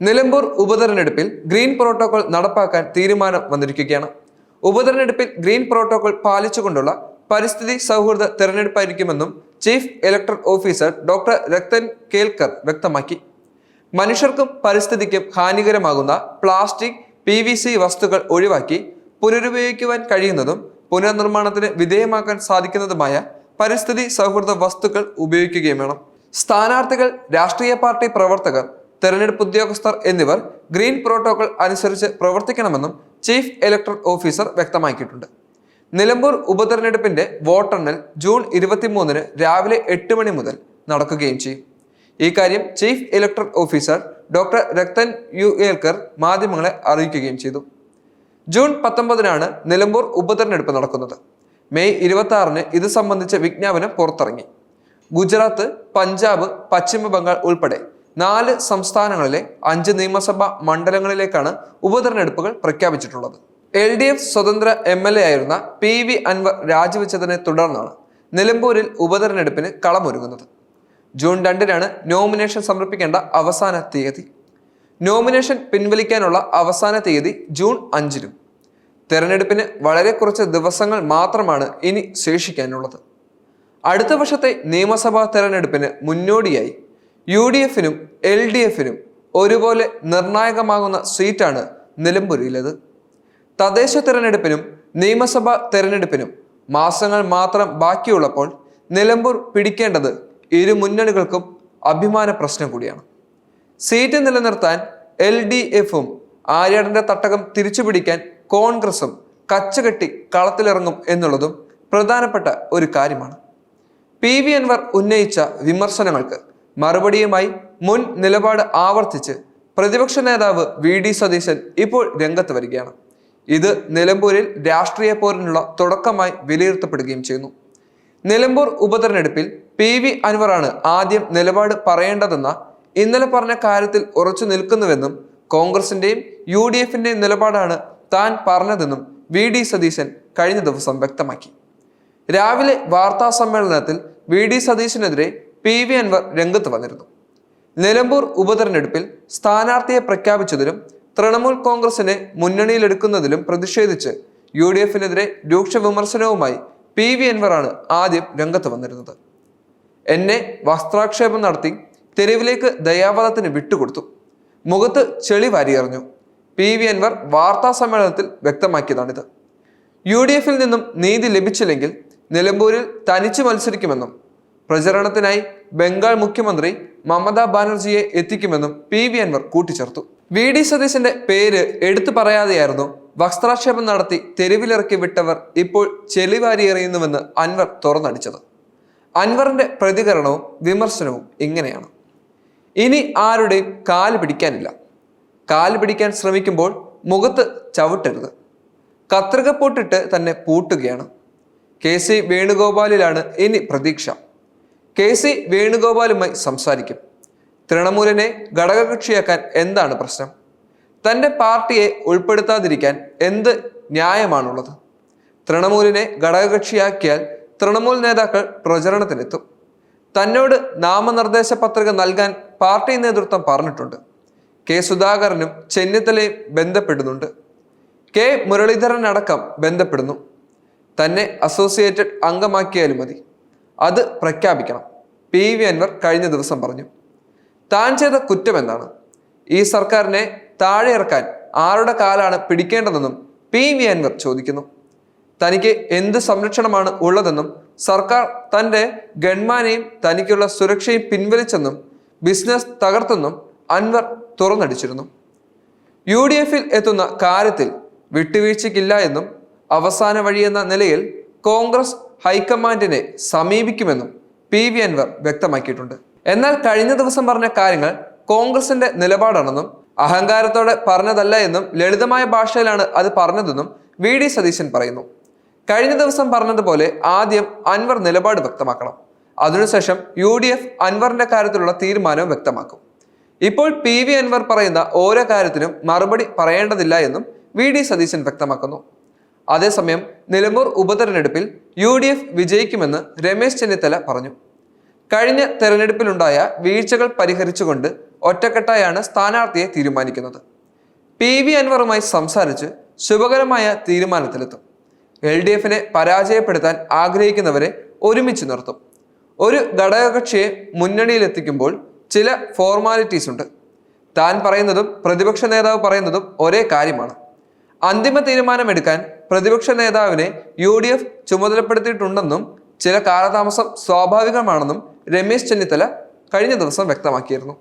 നിലമ്പൂർ ഉപതെരഞ്ഞെടുപ്പിൽ green protocol നടപ്പാക്കാൻ തീരുമാനം വന്നിരിക്കുകയാണ്. ഉപതെരഞ്ഞെടുപ്പിൽ ഗ്രീൻ പ്രോട്ടോകോൾ പാലിച്ചുകൊണ്ടുള്ള പരിസ്ഥിതി സൗഹൃദ തെരഞ്ഞെടുപ്പായിരിക്കുമെന്നും chief electoral officer doctor Rathan Kelkar വ്യക്തമാക്കി. മനുഷ്യർക്കും പരിസ്ഥിതിക്കും ഹാനികരമാകുന്ന പ്ലാസ്റ്റിക് പി വി സി വസ്തുക്കൾ ഒഴിവാക്കി പുനരുപയോഗിക്കുവാൻ കഴിയുന്നതും പുനർനിർമ്മാണത്തിന് വിധേയമാക്കാൻ സാധിക്കുന്നതുമായ പരിസ്ഥിതി സൗഹൃദ വസ്തുക്കൾ ഉപയോഗിക്കുകയും വേണം. സ്ഥാനാർത്ഥികൾ രാഷ്ട്രീയ പാർട്ടി പ്രവർത്തകർ തെരഞ്ഞെടുപ്പ് ഉദ്യോഗസ്ഥർ എന്നിവർ ഗ്രീൻ പ്രോട്ടോകോൾ അനുസരിച്ച് പ്രവർത്തിക്കണമെന്നും ചീഫ് ഇലക്ടറൽ ഓഫീസർ വ്യക്തമാക്കിയിട്ടുണ്ട്. നിലമ്പൂർ ഉപതെരഞ്ഞെടുപ്പിന്റെ വോട്ടെണ്ണൽ ജൂൺ ഇരുപത്തിമൂന്നിന് രാവിലെ എട്ട് മണി മുതൽ നടക്കുകയും ചെയ്യും. ഈ കാര്യം chief electoral officer doctor Rathan U Kelkar മാധ്യമങ്ങളെ അറിയിക്കുകയും ചെയ്തു. ജൂൺ പത്തൊമ്പതിനാണ് നിലമ്പൂർ ഉപതെരഞ്ഞെടുപ്പ് നടക്കുന്നത്. മെയ് ഇരുപത്തി ആറിന് ഇത് സംബന്ധിച്ച വിജ്ഞാപനം പുറത്തിറങ്ങി. ഗുജറാത്ത് പഞ്ചാബ് പശ്ചിമ ബംഗാൾ ഉൾപ്പെടെ നാല് സംസ്ഥാനങ്ങളിലെ അഞ്ച് നിയമസഭാ മണ്ഡലങ്ങളിലേക്കാണ് ഉപതെരഞ്ഞെടുപ്പുകൾ പ്രഖ്യാപിച്ചിട്ടുള്ളത്. എൽ ഡി എഫ് സ്വതന്ത്ര എം എൽ എ ആയിരുന്ന പി വി അൻവർ രാജിവെച്ചതിനെ തുടർന്നാണ് നിലമ്പൂരിൽ ഉപതെരഞ്ഞെടുപ്പിന് കളമൊരുങ്ങുന്നത്. ജൂൺ രണ്ടിനാണ് നോമിനേഷൻ സമർപ്പിക്കേണ്ട അവസാന തീയതി. നോമിനേഷൻ പിൻവലിക്കാനുള്ള അവസാന തീയതി ജൂൺ അഞ്ചിനും തെരഞ്ഞെടുപ്പിന് വളരെ കുറച്ച് ദിവസങ്ങൾ മാത്രമാണ് ഇനി ശേഷിക്കാനുള്ളത്. അടുത്ത വർഷത്തെ നിയമസഭാ തെരഞ്ഞെടുപ്പിന് മുന്നോടിയായി യു ഡി എഫിനും എൽ ഡി എഫിനും ഒരുപോലെ നിർണായകമാകുന്ന സീറ്റാണ് നിലമ്പൂരിലത് തദ്ദേശ തെരഞ്ഞെടുപ്പിനും നിയമസഭാ തെരഞ്ഞെടുപ്പിനും മാസങ്ങൾ മാത്രം ബാക്കിയുള്ളപ്പോൾ നിലമ്പൂർ പിടിക്കേണ്ടത് ഇരു മുന്നണികൾക്കും അഭിമാന പ്രശ്നം കൂടിയാണ്. സീറ്റ് നിലനിർത്താൻ എൽ ഡി എഫും ആര്യാടന്റെ തട്ടകം തിരിച്ചുപിടിക്കാൻ കോൺഗ്രസും കച്ചകെട്ടി കളത്തിലിറങ്ങും എന്നുള്ളതും പ്രധാനപ്പെട്ട ഒരു കാര്യമാണ്. പി വി അൻവർ ഉന്നയിച്ച വിമർശനങ്ങൾക്ക് മറുപടിയുമായി മുൻ നിലപാട് ആവർത്തിച്ച് പ്രതിപക്ഷ നേതാവ് വി ഡി സതീശൻ ഇപ്പോൾ രംഗത്ത് വരികയാണ്. ഇത് നിലമ്പൂരിൽ രാഷ്ട്രീയ പോരിനുള്ള തുടക്കമായി വിലയിരുത്തപ്പെടുകയും ചെയ്യുന്നു. നിലമ്പൂർ ഉപതെരഞ്ഞെടുപ്പിൽ പി വി അൻവറാണ് ആദ്യം നിലപാട് പറയേണ്ടതെന്ന ഇന്നലെ പറഞ്ഞ കാര്യത്തിൽ ഉറച്ചു നിൽക്കുന്നുവെന്നും കോൺഗ്രസിന്റെയും യു ഡി എഫിന്റെയും നിലപാടാണ് താൻ പറഞ്ഞതെന്നും വി ഡി സതീശൻ കഴിഞ്ഞ ദിവസം വ്യക്തമാക്കി. രാവിലെ വാർത്താ സമ്മേളനത്തിൽ വി ഡി സതീശനെതിരെ പി വി അൻവർ രംഗത്ത് വന്നിരുന്നു. നിലമ്പൂർ ഉപതെരഞ്ഞെടുപ്പിൽ സ്ഥാനാർത്ഥിയെ പ്രഖ്യാപിച്ചതിലും തൃണമൂൽ കോൺഗ്രസിനെ മുന്നണിയിലെടുക്കുന്നതിലും പ്രതിഷേധിച്ച് യു ഡി എഫിനെതിരെ രൂക്ഷ വിമർശനവുമായി പി വി അൻവറാണ് ആദ്യം രംഗത്ത് വന്നിരുന്നത്. എന്നെ വസ്ത്രാക്ഷേപം നടത്തി തെരുവിലേക്ക് ദയാവധത്തിന് വിട്ടുകൊടുത്തു. മുഖത്ത് ചെളി വാരിയെറിഞ്ഞു. പി വി അൻവർ വാർത്താ സമ്മേളനത്തിൽ വ്യക്തമാക്കിയതാണിത്. യു ഡി എഫിൽ നിന്നും നീതി ലഭിച്ചില്ലെങ്കിൽ നിലമ്പൂരിൽ തനിച്ച് മത്സരിക്കുമെന്നും പ്രചരണത്തിനായി ബംഗാൾ മുഖ്യമന്ത്രി മമതാ ബാനർജിയെ എത്തിക്കുമെന്നും പി വി അൻവർ കൂട്ടിച്ചേർത്തു. വി ഡി സതീശന്റെ പേര് എടുത്തു പറയാതെയായിരുന്നു വസ്ത്രാക്ഷേപം നടത്തി തെരുവിലിറക്കി വിട്ടവർ ഇപ്പോൾ ചെളിവാരി എറിയുന്നുവെന്ന് അൻവർ തുറന്നടിച്ചത്. അൻവറിന്റെ പ്രതികരണവും വിമർശനവും ഇങ്ങനെയാണ്. ഇനി ആരുടെയും കാൽ പിടിക്കാനില്ല. കാൽ പിടിക്കാൻ ശ്രമിക്കുമ്പോൾ മുഖത്ത് ചവിട്ടരുത്. കത്രിക പൂട്ടിട്ട് തന്നെ പൂട്ടുകയാണ്. കെ സി വേണുഗോപാലിലാണ് ഇനി പ്രതീക്ഷ. കെ സി വേണുഗോപാലുമായി സംസാരിക്കും. തൃണമൂലിനെ ഘടകകക്ഷിയാക്കാൻ എന്താണ് പ്രശ്നം? തന്റെ പാർട്ടിയെ ഉൾപ്പെടുത്താതിരിക്കാൻ എന്ത് ന്യായമാണുള്ളത്? തൃണമൂലിനെ ഘടകകക്ഷിയാക്കിയാൽ തൃണമൂൽ നേതാക്കൾ പ്രചരണത്തിനെത്തും തന്നോട് നാമനിർദ്ദേശ പത്രിക നൽകാൻ പാർട്ടി നേതൃത്വം പറഞ്ഞിട്ടുണ്ട്. കെ സുധാകരനും ചെന്നിത്തലയും ബന്ധപ്പെടുന്നുണ്ട്. കെ മുരളീധരൻ അടക്കം ബന്ധപ്പെടുന്നു. തന്നെ അസോസിയേറ്റഡ് അംഗമാക്കിയാലും മതി. അത് പ്രഖ്യാപിക്കണം. പി വി അൻവർ കഴിഞ്ഞ ദിവസം പറഞ്ഞു. താൻ ചെയ്ത കുറ്റം എന്താണ്? ഈ സർക്കാരിനെ താഴെ ഇറക്കാൻ ആരുടെ കാലാണ് പിടിക്കേണ്ടതെന്നും പി വി അൻവർ ചോദിക്കുന്നു. തനിക്ക് എന്ത് സംരക്ഷണമാണ് ഉള്ളതെന്നും സർക്കാർ തന്റെ ഗൺമാനെയും തനിക്കുള്ള സുരക്ഷയും പിൻവലിച്ചെന്നും ബിസിനസ് തകർത്തെന്നും അൻവർ തുറന്നടിച്ചിരുന്നു. യു ഡി എഫിൽ എത്തുന്ന കാര്യത്തിൽ വിട്ടുവീഴ്ചയ്ക്കില്ല എന്നും അവസാന വഴിയെന്ന നിലയിൽ കോൺഗ്രസ് ഹൈക്കമാൻഡിനെ സമീപിക്കുമെന്നും പി വി അൻവർ വ്യക്തമാക്കിയിട്ടുണ്ട്. എന്നാൽ കഴിഞ്ഞ ദിവസം പറഞ്ഞ കാര്യങ്ങൾ കോൺഗ്രസിന്റെ നിലപാടാണെന്നും അഹങ്കാരത്തോടെ പറഞ്ഞതല്ല എന്നും ലളിതമായ ഭാഷയിലാണ് അത് പറഞ്ഞതെന്നും വി ഡി സതീശൻ പറയുന്നു. കഴിഞ്ഞ ദിവസം പറഞ്ഞതുപോലെ ആദ്യം അൻവർ നിലപാട് വ്യക്തമാക്കണം. അതിനുശേഷം യു ഡി എഫ് അൻവറിന്റെ കാര്യത്തിലുള്ള തീരുമാനവും വ്യക്തമാക്കും. ഇപ്പോൾ പി വി അൻവർ പറയുന്ന ഓരോ കാര്യത്തിനും മറുപടി പറയേണ്ടതില്ല എന്നും വി ഡി സതീശൻ വ്യക്തമാക്കുന്നു. അതേസമയം നിലമ്പൂർ ഉപതെരഞ്ഞെടുപ്പിൽ യു ഡി എഫ് വിജയിക്കുമെന്ന് രമേശ് ചെന്നിത്തല പറഞ്ഞു. കഴിഞ്ഞ തെരഞ്ഞെടുപ്പിലുണ്ടായ വീഴ്ചകൾ പരിഹരിച്ചുകൊണ്ട് ഒറ്റക്കെട്ടായാണ് സ്ഥാനാർത്ഥിയെ തീരുമാനിക്കുന്നത്. പി വി അൻവറുമായി സംസാരിച്ച് ശുഭകരമായ തീരുമാനത്തിലെത്തും. എൽ ഡി എഫിനെ പരാജയപ്പെടുത്താൻ ആഗ്രഹിക്കുന്നവരെ ഒരുമിച്ച് നിർത്തും. ഒരു ഘടകകക്ഷിയെ മുന്നണിയിലെത്തിക്കുമ്പോൾ ചില ഫോർമാലിറ്റീസ് ഉണ്ട്. താൻ പറയുന്നതും പ്രതിപക്ഷ നേതാവ് പറയുന്നതും ഒരേ കാര്യമാണ്. അന്തിമ തീരുമാനമെടുക്കാൻ പ്രതിപക്ഷ നേതാവിനെ യു ഡി എഫ് ചുമതലപ്പെടുത്തിയിട്ടുണ്ടെന്നും ചില കാലതാമസം സ്വാഭാവികമാണെന്നും രമേശ് ചെന്നിത്തല കഴിഞ്ഞ ദിവസം വ്യക്തമാക്കിയിരുന്നു.